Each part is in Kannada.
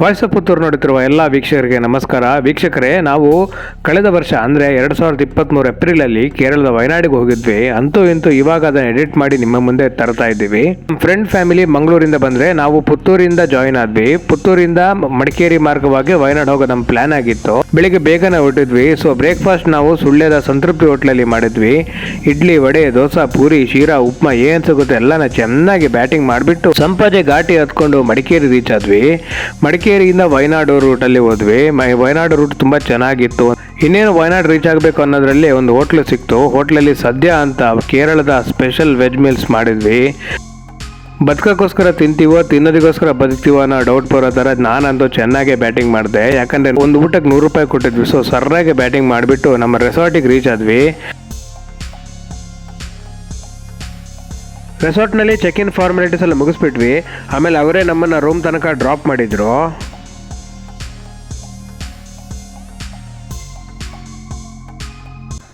ವಾಯ್ಸ್ ಆಫ್ ಪುತ್ತೂರು ನೋಡುತ್ತಿರುವ ಎಲ್ಲ ವೀಕ್ಷಕರಿಗೆ ನಮಸ್ಕಾರ. ವೀಕ್ಷಕರೇ, ನಾವು ಕಳೆದ ವರ್ಷ, ಅಂದರೆ ಎರಡು ಸಾವಿರದ ಇಪ್ಪತ್ತ್ಮೂರು ಏಪ್ರಿಲಲ್ಲಿ ಕೇರಳದ ವಯನಾಡಿಗೆ ಹೋಗಿದ್ವಿ. ಅಂತೂ ಇಂತೂ ಇವಾಗ ಅದನ್ನು ಎಡಿಟ್ ಮಾಡಿ ನಿಮ್ಮ ಮುಂದೆ ತರ್ತಾ ಇದ್ದೀವಿ. ಫ್ರೆಂಡ್ ಫ್ಯಾಮಿಲಿ ಮಂಗಳೂರಿಂದ ಬಂದರೆ ನಾವು ಪುತ್ತೂರಿಂದ ಜಾಯಿನ್ ಆದ್ವಿ. ಪುತ್ತೂರಿಂದ ಮಡಿಕೇರಿ ಮಾರ್ಗವಾಗಿ ವಯನಾಡ್ ಹೋಗೋ ನಮ್ಮ ಪ್ಲಾನ್ ಆಗಿತ್ತು. ಬೆಳಿಗ್ಗೆ ಬೇಗನೆ ಹೊರಟಿದ್ವಿ. ಸೊ ಬ್ರೇಕ್ಫಾಸ್ಟ್ ನಾವು ಸುಳ್ಳ್ಯದ ಸಂತೃಪ್ತಿ ಹೋಟ್ಲಲ್ಲಿ ಮಾಡಿದ್ವಿ. ಇಡ್ಲಿ, ವಡೆ, ದೋಸೆ, ಪೂರಿ, ಶೀರಾ, ಉಪ್ಮಾ, ಏನು ಸಿಗುತ್ತೆ ಎಲ್ಲನ ಚೆನ್ನಾಗಿ ಬ್ಯಾಟಿಂಗ್ ಮಾಡಿಬಿಟ್ಟು ಸಂಪಾಜೆ ಘಾಟಿ ಹತ್ಕೊಂಡು ಮಡಿಕೇರಿ ರೀಚ್ ಆದ್ವಿ. ಮಡಿಕೇರಿಯಿಂದ ವಯನಾಡು ರೂಟಲ್ಲಿ ಹೋದ್ವಿ. ಮೈ ವಯನಾಡು ರೂಟ್ ತುಂಬ ಚೆನ್ನಾಗಿತ್ತು. ಇನ್ನೇನು ವಯನಾಡು ರೀಚ್ ಆಗಬೇಕು ಅನ್ನೋದ್ರಲ್ಲಿ ಒಂದು ಹೋಟ್ಲು ಸಿಕ್ತು. ಹೋಟ್ಲಲ್ಲಿ ಸದ್ಯ ಅಂತ ಕೇರಳದ ಸ್ಪೆಷಲ್ ವೆಜ್ ಮೀಲ್ಸ್ ಮಾಡಿದ್ವಿ. ಬದುಕೋಕ್ಕೋಸ್ಕರ ತಿಂತೀವೋ ತಿನ್ನೋದಕ್ಕೋಸ್ಕರ ಬದುಕ್ತೀವೋ ಅನ್ನೋ ಡೌಟ್ ಬರೋ ಥರ ನಾನಂತೂ ಚೆನ್ನಾಗೆ ಬ್ಯಾಟಿಂಗ್ ಮಾಡಿದೆ. ಯಾಕಂದರೆ ಒಂದು ಊಟಕ್ಕೆ ನೂರು ರೂಪಾಯಿ ಕೊಟ್ಟಿದ್ವಿ. ಸೊ ಸರ್ರಾಗೆ ಬ್ಯಾಟಿಂಗ್ ಮಾಡಿಬಿಟ್ಟು ನಮ್ಮ ರೆಸಾರ್ಟಿಗೆ ರೀಚ್ ಆದ್ವಿ. ರೆಸಾರ್ಟ್ನಲ್ಲಿ ಚೆಕ್ ಇನ್ ಫಾರ್ಮಾಲಿಟೀಸ್ ಎಲ್ಲ ಮುಗಿಸ್ಬಿಟ್ವಿ. ಆಮೇಲೆ ಅವರೇ ನಮ್ಮನ್ನು ರೂಮ್ ತನಕ ಡ್ರಾಪ್ ಮಾಡಿದ್ರು.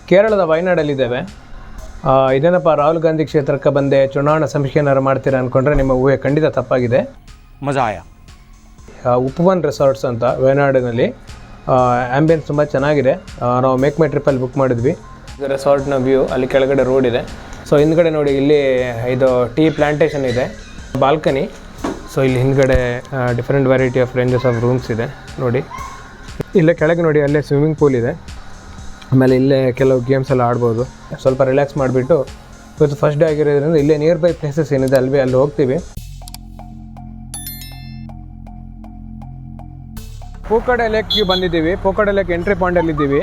ಕೇರಳದ ವಯನಾಡಲ್ಲಿದ್ದೇವೆ ಇದೇನಪ್ಪ ರಾಹುಲ್ ಗಾಂಧಿ ಕ್ಷೇತ್ರಕ್ಕೆ ಬಂದೆ ಚುನಾವಣಾ ಸಮೀಕ್ಷೆನಾರು ಮಾಡ್ತೀರಾ ಅಂದ್ಕೊಂಡ್ರೆ ನಿಮ್ಮ ಊಹೆ ಖಂಡಿತ ತಪ್ಪಾಗಿದೆ. ಮಜಾಯ ಉಪವನ್ ರೆಸಾರ್ಟ್ಸ್ ಅಂತ ವಯನಾಡಿನಲ್ಲಿ ಆ್ಯಂಬಿಯನ್ಸ್ ತುಂಬ ಚೆನ್ನಾಗಿದೆ. ನಾವು ಮೇಕ್ ಮೈ ಟ್ರಿಪ್ಪಲ್ಲಿ ಬುಕ್ ಮಾಡಿದ್ವಿ. ರೆಸಾರ್ಟ್ನ ವ್ಯೂ ಅಲ್ಲಿ ಕೆಳಗಡೆ ರೋಡ್ ಇದೆ. ಸೊ ಹಿಂದ್ಗಡೆ ನೋಡಿ, ಇಲ್ಲಿ ಇದು ಟೀ ಪ್ಲಾಂಟೇಶನ್ ಇದೆ ಬಾಲ್ಕನಿ ಸೊ ಇಲ್ಲಿ ಹಿಂದ್ಗಡೆ different variety of ranges of rooms ಇದೆ, ನೋಡಿ. ಇಲ್ಲೇ ಕೆಳಗೆ ನೋಡಿ, ಅಲ್ಲೇ ಸ್ವಿಮ್ಮಿಂಗ್ ಪೂಲ್ ಇದೆ. ಆಮೇಲೆ ಇಲ್ಲೇ ಕೆಲವು ಗೇಮ್ಸ್ ಎಲ್ಲ ಆಡ್ಬೋದು. ಸ್ವಲ್ಪ ರಿಲ್ಯಾಕ್ಸ್ ಮಾಡಿಬಿಟ್ಟು, ಇವತ್ತು ಫಸ್ಟ್ ಡೇ ಆಗಿರೋದ್ರಿಂದ ಇಲ್ಲೇ ನಿಯರ್ ಬೈ ಪ್ಲೇಸಸ್ ಏನಿದೆ, ಅಲ್ಲಿ ಅಲ್ಲಿ ಹೋಗ್ತೀವಿ. ಪೂಕಡೆ ಲೇಕ್ಗೆ ಬಂದಿದ್ದೀವಿ. ಪೂಕಡೆ ಲೇಕ್ ಎಂಟ್ರಿ ಪಾಯಿಂಟಲ್ಲಿ ಇದ್ದೀವಿ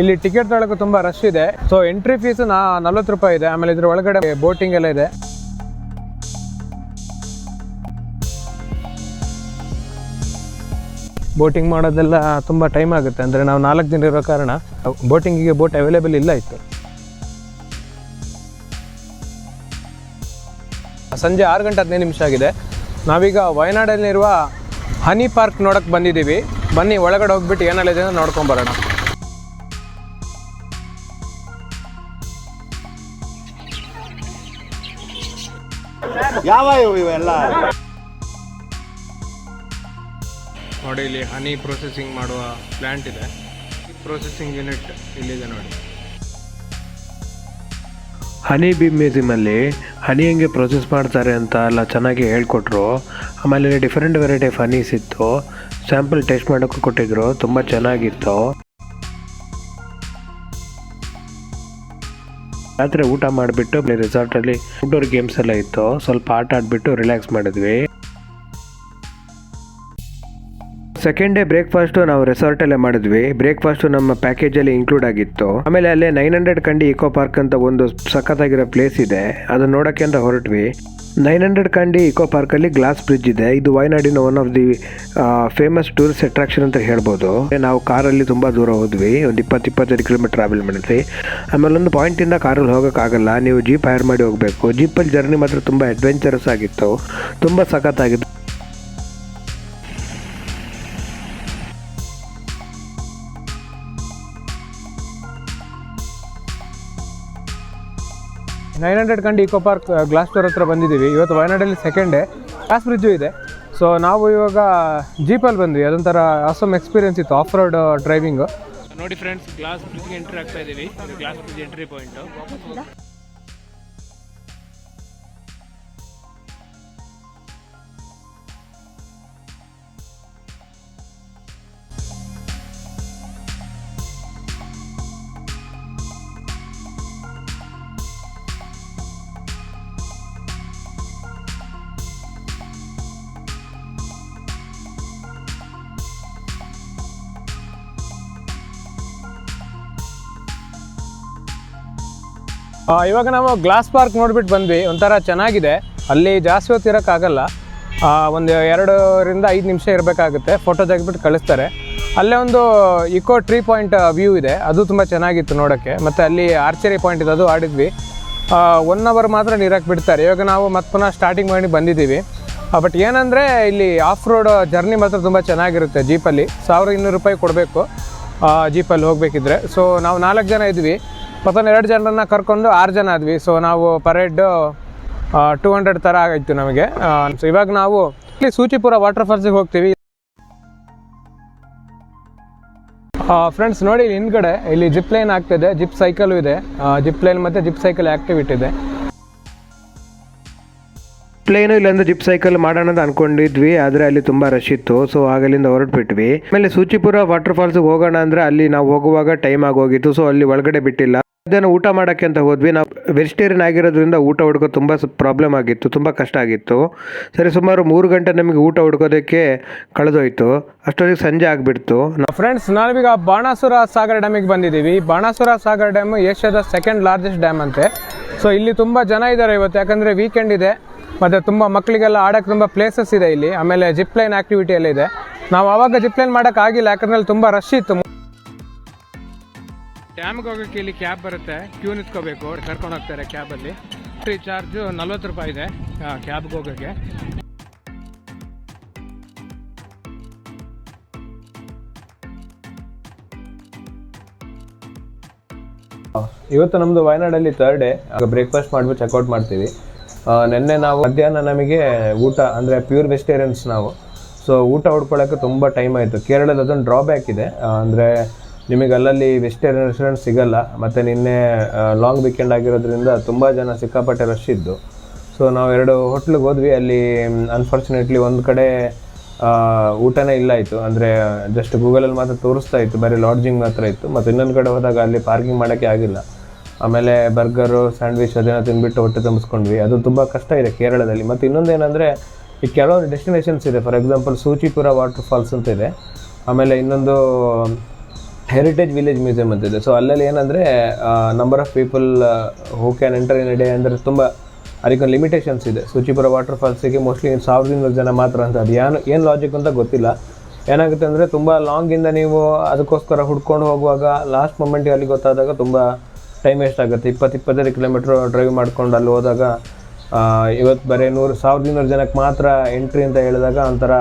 ಇಲ್ಲಿ ಟಿಕೆಟ್ ತೊಗೊಳಕ್ಕೆ ತುಂಬ ರಶ್ ಇದೆ. ಸೊ ಎಂಟ್ರಿ ಫೀಸ್ ನಾ ನಲ್ವತ್ತು ರೂಪಾಯಿ ಇದೆ. ಆಮೇಲೆ ಇದ್ರ ಒಳಗಡೆ ಬೋಟಿಂಗ್ ಎಲ್ಲ ಇದೆ. ಬೋಟಿಂಗ್ ಮಾಡೋದೆಲ್ಲ ತುಂಬ ಟೈಮ್ ಆಗುತ್ತೆ. ಅಂದರೆ ನಾವು ನಾಲ್ಕು ದಿನ ಇರೋ ಕಾರಣ ಬೋಟಿಂಗಿಗೆ ಬೋಟ್ ಅವೈಲೇಬಲ್ ಇಲ್ಲ ಇತ್ತು. ಸಂಜೆ ಆರು ಗಂಟೆ ಹದಿನೈದು ನಿಮಿಷ ಆಗಿದೆ. ನಾವೀಗ ವಯನಾಡಲ್ಲಿರುವ ಹನಿ ಪಾರ್ಕ್ ನೋಡಕ್ಕೆ ಬಂದಿದ್ದೀವಿ. ಬನ್ನಿ, ಒಳಗಡೆ ಹೋಗ್ಬಿಟ್ಟು ಏನೆಲ್ಲ ಇದೆ ಅಂತ ನೋಡ್ಕೊಂಬರೋಣ ಯಾವ ಇವು ಇವೆಲ್ಲ? ನೋಡಿ ಇಲ್ಲಿ ಹನಿ ಪ್ರೊಸೆಸಿಂಗ್ ಮಾಡುವ ಪ್ಲ್ಯಾಂಟ್ ಇದೆ. ಪ್ರೊಸೆಸಿಂಗ್ ಯೂನಿಟ್ ಇಲ್ಲಿದೆ ನೋಡಿ. ಹನಿ ಬಿ ಮ್ಯೂಸಿಯಮಲ್ಲಿ ಹನಿ ಹೆಂಗೆ ಪ್ರೊಸೆಸ್ ಮಾಡ್ತಾರೆ ಅಂತ ಎಲ್ಲ ಚೆನ್ನಾಗಿ ಹೇಳ್ಕೊಟ್ರು. ಆಮೇಲೆ ಡಿಫ್ರೆಂಟ್ ವೆರೈಟಿ ಆಫ್ ಹನೀಸ್ ಇತ್ತು ಸ್ಯಾಂಪಲ್ ಟೆಸ್ಟ್ ಮಾಡೋಕ್ಕೂ ಕೊಟ್ಟಿದ್ರು. ತುಂಬ ಚೆನ್ನಾಗಿತ್ತು. ರಾತ್ರಿ ಊಟ ಮಾಡಿಬಿಟ್ಟು ರೆಸಾರ್ಟಲ್ಲಿ ಔಟ್ಡೋರ್ ಗೇಮ್ಸ್ ಎಲ್ಲ ಇತ್ತು. ಸ್ವಲ್ಪ ಆಟ ಆಡಿಬಿಟ್ಟು ರಿಲ್ಯಾಕ್ಸ್ ಮಾಡಿದ್ವಿ. ಸೆಕೆಂಡ್ ಡೇ ಬ್ರೇಕ್ಫಾಸ್ಟು ನಾವು ರೆಸಾರ್ಟಲ್ಲೇ ಮಾಡಿದ್ವಿ. ಬ್ರೇಕ್ಫಾಸ್ಟು ನಮ್ಮ ಪ್ಯಾಕೇಜಲ್ಲಿ ಇನ್ಕ್ಲೂಡ್ ಆಗಿತ್ತು. ಆಮೇಲೆ ಅಲ್ಲೇ nine hundred Kandi eco park ಅಂತ ಒಂದು ಸಖತ್ತಾಗಿರೋ ಪ್ಲೇಸ್ ಇದೆ. ಅದನ್ನ ನೋಡೋಕ್ಕೆ ಅಂತ ಹೊರಟ್ವಿ. ನೈನ್ ಹಂಡ್ರೆಡ್ ಕಂಡಿ ಇಕೋ ಪಾರ್ಕಲ್ಲಿ ಗ್ಲಾಸ್ ಬ್ರಿಡ್ಜ್ ಇದೆ. ಇದು ವಯನಾಡಿನ one of the famous tourist attraction ಅಂತ ಹೇಳ್ಬೋದು. ನಾವು ಕಾರಲ್ಲಿ ತುಂಬ ದೂರ ಹೋದ್ವಿ. ಒಂದು ಇಪ್ಪತ್ತು, ಇಪ್ಪತ್ತೈದು ಕಿಲೋಮೀಟರ್ ಟ್ರಾವೆಲ್ ಮಾಡಿದ್ವಿ. ಆಮೇಲೆ ಒಂದು ಪಾಯಿಂಟಿಂದ ಕಾರಲ್ಲಿ ಹೋಗೋಕ್ಕಾಗಲ್ಲ. ನೀವು ಜೀಪ್ ಹೈರ್ ಮಾಡಿ ಹೋಗಬೇಕು. ಜೀಪಲ್ಲಿ ಜರ್ನಿ ಮಾತ್ರ ತುಂಬ ಅಡ್ವೆಂಚರಸ್ ಆಗಿತ್ತು. ತುಂಬ ಸಖತ್ತಾಗಿತ್ತು. Nine hundred Kandi eco park glass store ಹತ್ರ ಬಂದಿದ್ದೀವಿ. ಇವತ್ತು ವಯನಾಡಲ್ಲಿ ಸೆಕೆಂಡ್ ಡೇ ಗ್ಲಾಸ್ ಬ್ರಿಡ್ಜು ಇದೆ. ಸೊ ನಾವು ಇವಾಗ ಜೀಪಲ್ಲಿ ಬಂದ್ವಿ. ಅದೊಂಥರ ಆಸಮ್ ಎಕ್ಸ್ಪೀರಿಯನ್ಸ್ ಇತ್ತು. ಆಫ್ ರೋಡ್ ಡ್ರೈವಿಂಗು ನೋಡಿ ಫ್ರೆಂಡ್ಸ್ ಗ್ಲಾಸ್ ಬ್ರಿಡ್ಜ್ಗೆ ಎಂಟ್ರಿ ಆಗ್ತಾ ಇದ್ದೀವಿ ಗ್ಲಾಸ್ ಬ್ರಿಡ್ಜ್ ಎಂಟ್ರಿ ಪಾಯಿಂಟು ಇವಾಗ ನಾವು ಗ್ಲಾಸ್ ಪಾರ್ಕ್ ನೋಡ್ಬಿಟ್ಟು ಬಂದ್ವಿ, ಒಂಥರ ಚೆನ್ನಾಗಿದೆ. ಅಲ್ಲಿ ಜಾಸ್ತಿ ಹೊತ್ತು ಇರೋಕ್ಕಾಗಲ್ಲ. ಒಂದು ಎರಡರಿಂದ ಐದು ನಿಮಿಷ ಇರಬೇಕಾಗುತ್ತೆ. ಫೋಟೋ ತೆಗೆದ್ಬಿಟ್ಟು ಕಳಿಸ್ತಾರೆ. ಅಲ್ಲೇ ಒಂದು ಇಕೋ ಟ್ರೀ ಪಾಯಿಂಟ್ ವ್ಯೂ ಇದೆ. ಅದು ತುಂಬ ಚೆನ್ನಾಗಿತ್ತು ನೋಡೋಕ್ಕೆ. ಮತ್ತು ಅಲ್ಲಿ ಆರ್ಚರಿ ಪಾಯಿಂಟ್ ಇದೆ ಅದು ಆಡಿದ್ವಿ ಒನ್ ಅವರ್ ಮಾತ್ರ ನೀರಕ್ಕೆ ಬಿಡ್ತಾರೆ. ಇವಾಗ ನಾವು ಮತ್ತೆ ಪುನಃ ಸ್ಟಾರ್ಟಿಂಗ್ ಮಾಡಿ ಬಂದಿದ್ದೀವಿ. ಬಟ್ ಏನಂದರೆ ಇಲ್ಲಿ ಆಫ್ ರೋಡ್ ಜರ್ನಿ ಮಾತ್ರ ತುಂಬ ಚೆನ್ನಾಗಿರುತ್ತೆ ಜೀಪಲ್ಲಿ ಸಾವಿರದ ಇನ್ನೂರು ರೂಪಾಯಿ ಕೊಡಬೇಕು ಜೀಪಲ್ಲಿ ಹೋಗಬೇಕಿದ್ರೆ. ಸೊ ನಾವು ನಾಲ್ಕು ಜನ ಇದ್ವಿ. ಮತ್ತೊಂದು ಎರಡು ಜನರನ್ನ ಕರ್ಕೊಂಡು ಆರು ಜನ ಆದ್ವಿ. ಸೊ ನಾವು ಪರ್ ಹೆಡ್ ಟೂ ಹಂಡ್ರೆಡ್ ಥರ ಆಗಾಯಿತು ನಮಗೆ. ಸೊ ಇವಾಗ ನಾವು ಸೂಚಿಪುರ ವಾಟರ್ ಫಾಲ್ಸಿಗೆ ಹೋಗ್ತೀವಿ. ಫ್ರೆಂಡ್ಸ್ ನೋಡಿ ಇಲ್ಲಿ ಹಿಂದ್ಗಡೆ ಇಲ್ಲಿ ಜಿಪ್ ಲೈನ್ ಆಗ್ತಿದೆ. ಜಿಪ್ ಸೈಕಲ್ ಇದೆ. ಜಿಪ್ ಲೈನ್ ಮತ್ತೆ ಜಿಪ್ ಸೈಕಲ್ ಆಕ್ಟಿವಿಟಿ ಇದೆ. ಪ್ಲೇನು ಇಲ್ಲಾಂದ್ರೆ ಜಿಪ್ ಸೈಕಲ್ ಮಾಡೋಣ ಅಂತ ಅನ್ಕೊಂಡಿದ್ವಿ, ಆದರೆ ಅಲ್ಲಿ ತುಂಬ ರಶ್ ಇತ್ತು. ಸೊ ಆಗಲಿಂದ ಹೊರಟ್ಬಿಟ್ವಿ. ಆಮೇಲೆ ಸೂಚಿಪುರ ವಾಟರ್ ಫಾಲ್ಸ್ ಹೋಗೋಣ ಅಂದ್ರೆ ಅಲ್ಲಿ ನಾವು ಹೋಗುವಾಗ ಟೈಮ್ ಆಗೋಗಿತ್ತು. ಸೊ ಅಲ್ಲಿ ಒಳಗಡೆ ಬಿಟ್ಟಿಲ್ಲ. ಮಧ್ಯಾಹ್ನ ಊಟ ಮಾಡೋಕ್ಕೆ ಅಂತ ಹೋದ್ವಿ. ನಾವು ವೆಜಿಟೇರಿಯನ್ ಆಗಿರೋದ್ರಿಂದ ಊಟ ಹುಡ್ಕೋ ತುಂಬ ಪ್ರಾಬ್ಲಮ್ ಆಗಿತ್ತು. ತುಂಬ ಕಷ್ಟ ಆಗಿತ್ತು. ಸರಿ, ಸುಮಾರು ಮೂರು ಗಂಟೆ ನಮಗೆ ಊಟ ಹುಡ್ಕೋದಕ್ಕೆ ಕಳೆದೋಯ್ತು. ಅಷ್ಟೊತ್ತಿಗೆ ಸಂಜೆ ಆಗಿಬಿಡ್ತು. ಫ್ರೆಂಡ್ಸ್ ನಾವೀಗ ಬಾಣಾಸುರ ಸಾಗರ ಡ್ಯಾಮಿಗೆ ಬಂದಿದ್ದೀವಿ. ಬಾಣಾಸುರ ಸಾಗರ ಡ್ಯಾಮ್ ಏಷ್ಯಾದ ಸೆಕೆಂಡ್ ಲಾರ್ಜೆಸ್ಟ್ ಡ್ಯಾಮ್ ಅಂತೆ. ಸೊ ಇಲ್ಲಿ ತುಂಬ ಜನ ಇದ್ದಾರೆ ಇವತ್ತು. ಯಾಕಂದರೆ ವೀಕೆಂಡ್ ಇದೆ. ಮತ್ತು ತುಂಬ ಮಕ್ಕಳಿಗೆಲ್ಲ ಆಡೋಕ್ಕೆ ತುಂಬ ಪ್ಲೇಸಸ್ ಇದೆ ಇಲ್ಲಿ. ಆಮೇಲೆ ಜಿಪ್ ಲೈನ್ ಆ್ಯಕ್ಟಿವಿಟಿ ಎಲ್ಲ ಇದೆ. ನಾವು ಆವಾಗ ಜಿಪ್ ಲೈನ್ ಮಾಡೋಕ್ಕಾಗಿಲ್ಲ ಯಾಕಂದ್ರೆ ಅಲ್ಲಿ ತುಂಬ ರಶ್ ಇತ್ತು. ಡ್ಯಾಮ್ಗೆ ಹೋಗೋಕ್ಕೆ ಇಲ್ಲಿ ಕ್ಯಾಬ್ ಬರುತ್ತೆ. ಕ್ಯೂ ನಿಂತ್ಕೋಬೇಕು. ಕರ್ಕೊಂಡು ಹೋಗ್ತಾರೆ ಕ್ಯಾಬಲ್ಲಿ ಫ್ರೀ ಚಾರ್ಜು ನಲ್ವತ್ತು ರೂಪಾಯಿ ಇದೆ ಕ್ಯಾಬ್ಗೆ ಹೋಗೋಕ್ಕೆ. ಇವತ್ತು ನಮ್ಮದು ವಯನಾಡಲ್ಲಿ ತರ್ಡ್ ಡೇ ಬ್ರೇಕ್ಫಾಸ್ಟ್ ಮಾಡಿಬಿಟ್ಟು ಚೆಕ್ಔಟ್ ಮಾಡ್ತೀವಿ. ನಿನ್ನೆ ನಾವು ಮಧ್ಯಾಹ್ನ ನಮಗೆ ಊಟ, ಅಂದರೆ ಪ್ಯೂರ್ ವೆಜಿಟೇರಿಯನ್ಸ್ ನಾವು. ಸೊ ಊಟ ಹುಡ್ಕೊಳ್ಳೋಕ್ಕೆ ತುಂಬ ಟೈಮ್ ಆಯಿತು. ಕೇರಳದ ಅದೊಂದು ಡ್ರಾಬ್ಯಾಕ್ ಇದೆ. ಅಂದರೆ ನಿಮಗೆ ಅಲ್ಲಲ್ಲಿ ವೆಜಿಟೇರಿಯನ್ ರೆಸ್ಟೋರೆಂಟ್ ಸಿಗಲ್ಲ. ಮತ್ತು ನಿನ್ನೆ ಲಾಂಗ್ ವೀಕೆಂಡ್ ಆಗಿರೋದ್ರಿಂದ ತುಂಬ ಜನ ಸಿಕ್ಕಾಪಟ್ಟೆ ರಶ್ ಇದ್ದು. ಸೊ ನಾವು ಎರಡು ಹೋಟ್ಲಿಗೆ ಹೋದ್ವಿ. ಅಲ್ಲಿ ಅನ್ಫಾರ್ಚುನೇಟ್ಲಿ ಒಂದು ಕಡೆ ಊಟನೇ ಇಲ್ಲ ಇತ್ತು ಅಂದರೆ ಜಸ್ಟ್ ಗೂಗಲಲ್ಲಿ ಮಾತ್ರ ತೋರಿಸ್ತಾ ಇತ್ತು. ಬರೀ ಲಾಡ್ಜಿಂಗ್ ಮಾತ್ರ ಇತ್ತು. ಮತ್ತು ಇನ್ನೊಂದು ಕಡೆ ಹೋದಾಗ ಅಲ್ಲಿ ಪಾರ್ಕಿಂಗ್ ಮಾಡೋಕ್ಕೆ ಆಗಿಲ್ಲ. ಆಮೇಲೆ ಬರ್ಗರು, ಸ್ಯಾಂಡ್ವಿಚ್ ಅದನ್ನು ತಿಂದ್ಬಿಟ್ಟು ಹೊಟ್ಟೆ ತುಂಬಿಸ್ಕೊಂಡ್ವಿ. ಅದು ತುಂಬ ಕಷ್ಟ ಇದೆ ಕೇರಳದಲ್ಲಿ. ಮತ್ತು ಇನ್ನೊಂದು ಏನಂದರೆ ಈ ಕೆಲವೊಂದು ಡೆಸ್ಟಿನೇಷನ್ಸ್ ಇದೆ. For example Soochipara water falls ಅಂತ ಇದೆ. ಆಮೇಲೆ ಇನ್ನೊಂದು ಹೆರಿಟೇಜ್ ವಿಲೇಜ್ ಮ್ಯೂಸಿಯಂ ಅಂತ ಇದೆ. ಸೊ ಅಲ್ಲಲ್ಲಿ ಏನಂದರೆ number of people who can enter in day ಅಂದರೆ ತುಂಬ, ಅದಕ್ಕೊಂದು ಲಿಮಿಟೇಷನ್ಸ್ ಇದೆ. ಸೂಚಿಪುರ ವಾಟರ್ ಫಾಲ್ಸಿಗೆ ಮೋಸ್ಟ್ಲಿ ಸಾವಿರದಿಂದ ಜನ ಮಾತ್ರ ಅಂತ. ಅದು ಏನು ಏನು ಲಾಜಿಕ್ ಅಂತ ಗೊತ್ತಿಲ್ಲ. ಏನಾಗುತ್ತೆ ಅಂದರೆ, ತುಂಬ ಲಾಂಗಿಂದ ನೀವು ಅದಕ್ಕೋಸ್ಕರ ಹುಡ್ಕೊಂಡು ಹೋಗುವಾಗ ಲಾಸ್ಟ್ ಮೊಮೆಂಟಿಗೆ ಅಲ್ಲಿ ಗೊತ್ತಾದಾಗ ತುಂಬ ಟೈಮ್ ವೇಸ್ಟ್ ಆಗುತ್ತೆ. ಇಪ್ಪತ್ತು, ಇಪ್ಪತ್ತೈದು ಕಿಲೋಮೀಟ್ರ್ ಡ್ರೈವ್ ಮಾಡ್ಕೊಂಡು ಅಲ್ಲಿ ಹೋದಾಗ ಇವತ್ತು ಬರೀ ನೂರು, ಸಾವಿರದ ಇನ್ನೂರು ಜನಕ್ಕೆ ಮಾತ್ರ ಎಂಟ್ರಿ ಅಂತ ಹೇಳಿದಾಗ ಒಂಥರ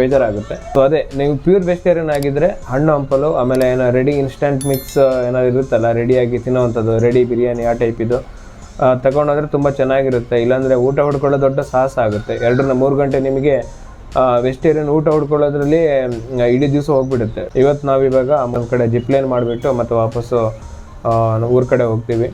ಬೇಜಾರಾಗುತ್ತೆ. ಸೊ ಅದೇ, ನೀವು ಪ್ಯೂರ್ ವೆಜಿಟೇರಿಯನ್ ಆಗಿದ್ದರೆ ಹಣ್ಣು, ಹಂಪಲು, ಆಮೇಲೆ ಏನೋ ರೆಡಿ ಇನ್ಸ್ಟೆಂಟ್ ಮಿಕ್ಸ್ ಏನಾದ್ರು ಇರುತ್ತಲ್ಲ ರೆಡಿಯಾಗಿ ತಿನ್ನೋವಂಥದ್ದು ರೆಡಿ ಬಿರಿಯಾನಿ ಆ ಟೈಪ್ ಇದು ತಗೊಂಡೋದ್ರೆ ತುಂಬ ಚೆನ್ನಾಗಿರುತ್ತೆ. ಇಲ್ಲಾಂದರೆ ಊಟ ಹೊಡ್ಕೊಳ್ಳೋ ದೊಡ್ಡ ಸಾಹಸ ಆಗುತ್ತೆ. ಎರಡರಿಂದ ಮೂರು ಗಂಟೆ ನಿಮಗೆ ವೆಜಿಟೇರಿಯನ್ ಊಟ ಹೊಡ್ಕೊಳ್ಳೋದ್ರಲ್ಲಿ ಇಡೀ ದಿವಸ ಹೋಗ್ಬಿಡುತ್ತೆ. ಇವತ್ತು ನಾವಿವಾಗ ಒಂದು ಕಡೆ ಜಿಪ್ಲೈನ್ ಮಾಡಿಬಿಟ್ಟು ಮತ್ತು ವಾಪಸ್ಸು ಊರ ಕಡೆ ಹೋಗ್ತೀವಿ.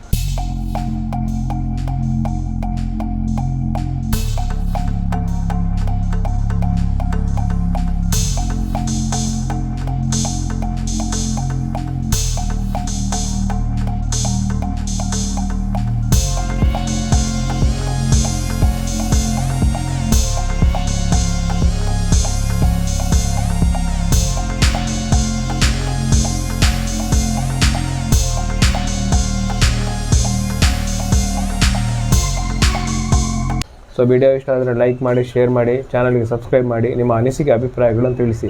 ಸೊ ವಿಡಿಯೋ ಇಷ್ಟ ಆದರೆ ಲೈಕ್ ಮಾಡಿ ಶೇರ್ ಮಾಡಿ ಚಾನಲ್ಗೆ ಸಬ್ಸ್ಕ್ರೈಬ್ ಮಾಡಿ, ನಿಮ್ಮ ಅನಿಸಿಕೆ, ಅಭಿಪ್ರಾಯಗಳನ್ನು ತಿಳಿಸಿ.